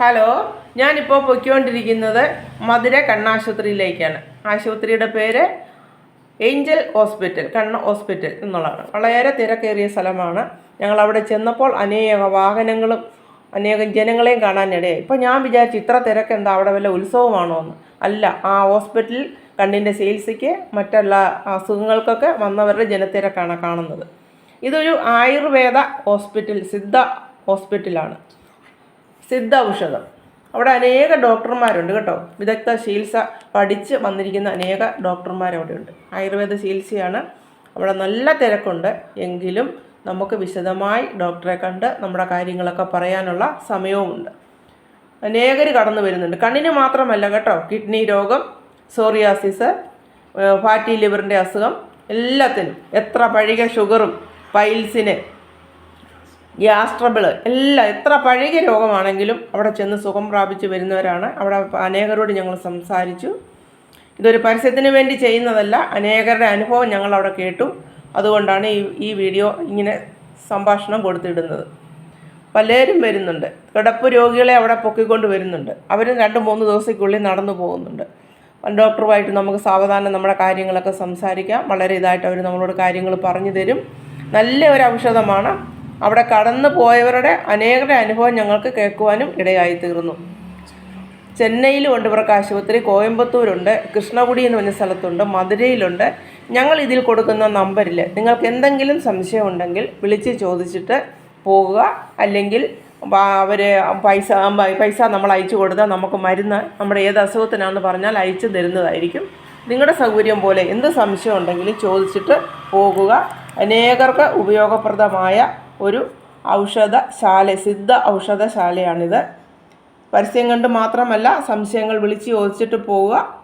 Hello ഞാനിപ്പോൾ പൊയ്ക്കൊണ്ടിരിക്കുന്നത് മധുര കണ്ണാശുപത്രിയിലേക്കാണ്. ആശുപത്രിയുടെ പേര് ഏഞ്ചൽ ഹോസ്പിറ്റൽ കണ്ണ് ഹോസ്പിറ്റൽ എന്നുള്ളതാണ്. വളരെ തിരക്കേറിയ സ്ഥലമാണ്. ഞങ്ങൾ അവിടെ ചെന്നപ്പോൾ അനേക വാഹനങ്ങളും അനേകം ജനങ്ങളെയും കാണാനിടയായി. ഇപ്പോൾ ഞാൻ വിചാരിച്ചു ഇത്ര തിരക്കെന്താ അവിടെ വല്ല ഉത്സവമാണോ എന്ന്. അല്ല ആ ഹോസ്പിറ്റൽ കണ്ണിന്റെ ചികിത്സയ്ക്ക് മറ്റുള്ള അസുഖങ്ങൾക്കൊക്കെ വന്നവരുടെ ജനത്തിരക്കാണ് കാണുന്നത്. ഇതൊരു ആയുർവേദ ഹോസ്പിറ്റൽ സിദ്ധ ഹോസ്പിറ്റലാണ്. സിദ്ധ ഔഷധം അവിടെ അനേക ഡോക്ടർമാരുണ്ട് കേട്ടോ. വിദഗ്ധ ചികിത്സ പഠിച്ച് വന്നിരിക്കുന്ന അനേക ഡോക്ടർമാർ അവിടെ ഉണ്ട് ആയുർവേദ ചികിത്സയാണ്. അവിടെ നല്ല തിരക്കുണ്ട്. എങ്കിലും നമുക്ക് വിശദമായി ഡോക്ടറെ കണ്ട് നമ്മുടെ കാര്യങ്ങളൊക്കെ പറയാനുള്ള സമയവുമുണ്ട്. അനേകർ കടന്നു വരുന്നുണ്ട്. കണ്ണിന് മാത്രമല്ല കേട്ടോ. കിഡ്നി രോഗം സോറിയാസിസ് ഫാറ്റി ലിവറിന്റെ അസുഖം എല്ലാത്തിനും. എത്ര പഴകിയ ഷുഗറും പൈൽസിന് ഗ്യാസ് ട്രബിൾ എല്ലാം എത്ര പഴകിയ രോഗമാണെങ്കിലും അവിടെ ചെന്ന് സുഖം പ്രാപിച്ച് വരുന്നവരാണ്. അവിടെ അനേകരോട് ഞങ്ങൾ സംസാരിച്ചു. ഇതൊരു പരസ്യത്തിന് വേണ്ടി ചെയ്യുന്നതല്ല അനേകരുടെ അനുഭവം ഞങ്ങൾ അവിടെ കേട്ടു. അതുകൊണ്ടാണ് ഈ ഈ വീഡിയോ ഇങ്ങനെ സംഭാഷണം കൊടുത്തിടുന്നത്. പലരും വരുന്നുണ്ട്. കിടപ്പ് രോഗികളെ അവിടെ പൊക്കിക്കൊണ്ട് വരുന്നുണ്ട്. അവരും രണ്ട് മൂന്ന് ദിവസത്തേക്കുള്ളിൽ നടന്നു പോകുന്നുണ്ട്. ഡോക്ടറുമായിട്ട് നമുക്ക് സാവധാനം നമ്മുടെ കാര്യങ്ങളൊക്കെ സംസാരിക്കാം. വളരെ ഇതായിട്ട് അവർ നമ്മളോട് കാര്യങ്ങൾ പറഞ്ഞു തരും. നല്ല ഒരു ഔഷധമാണ്. അവിടെ കടന്നു പോയവരുടെ അനേകരുടെ അനുഭവം ഞങ്ങൾക്ക് കേൾക്കുവാനും ഇടയായി തീർന്നു ചെന്നൈയിലും ഉണ്ട് ഇവർക്ക് ആശുപത്രി കോയമ്പത്തൂരുണ്ട് കൃഷ്ണകുടി എന്ന് പറഞ്ഞ സ്ഥലത്തുണ്ട് മധുരയിലുണ്ട്. ഞങ്ങൾ ഇതിൽ കൊടുക്കുന്ന നമ്പറിൽ നിങ്ങൾക്ക് എന്തെങ്കിലും സംശയം ഉണ്ടെങ്കിൽ വിളിച്ച് ചോദിച്ചിട്ട് പോകുക. അല്ലെങ്കിൽ അവർ പൈസ പൈസ നമ്മൾ അയച്ചു കൊടുത്താൽ നമുക്ക് മരുന്ന് നമ്മുടെ ഏത് അസുഖത്തിനാണെന്ന് പറഞ്ഞാൽ അയച്ചു തരുന്നതായിരിക്കും. നിങ്ങളുടെ സൗകര്യം പോലെ എന്ത് സംശയം ഉണ്ടെങ്കിലും ചോദിച്ചിട്ട് പോകുക. അനേകർക്ക് ഉപയോഗപ്രദമായ ഒരു ഔഷധശാല സിദ്ധ ഔഷധശാലയാണിത്. പരസ്യം കണ്ട് മാത്രമല്ല സംശയങ്ങൾ വിളിച്ച് ചോദിച്ചിട്ട് പോവുക.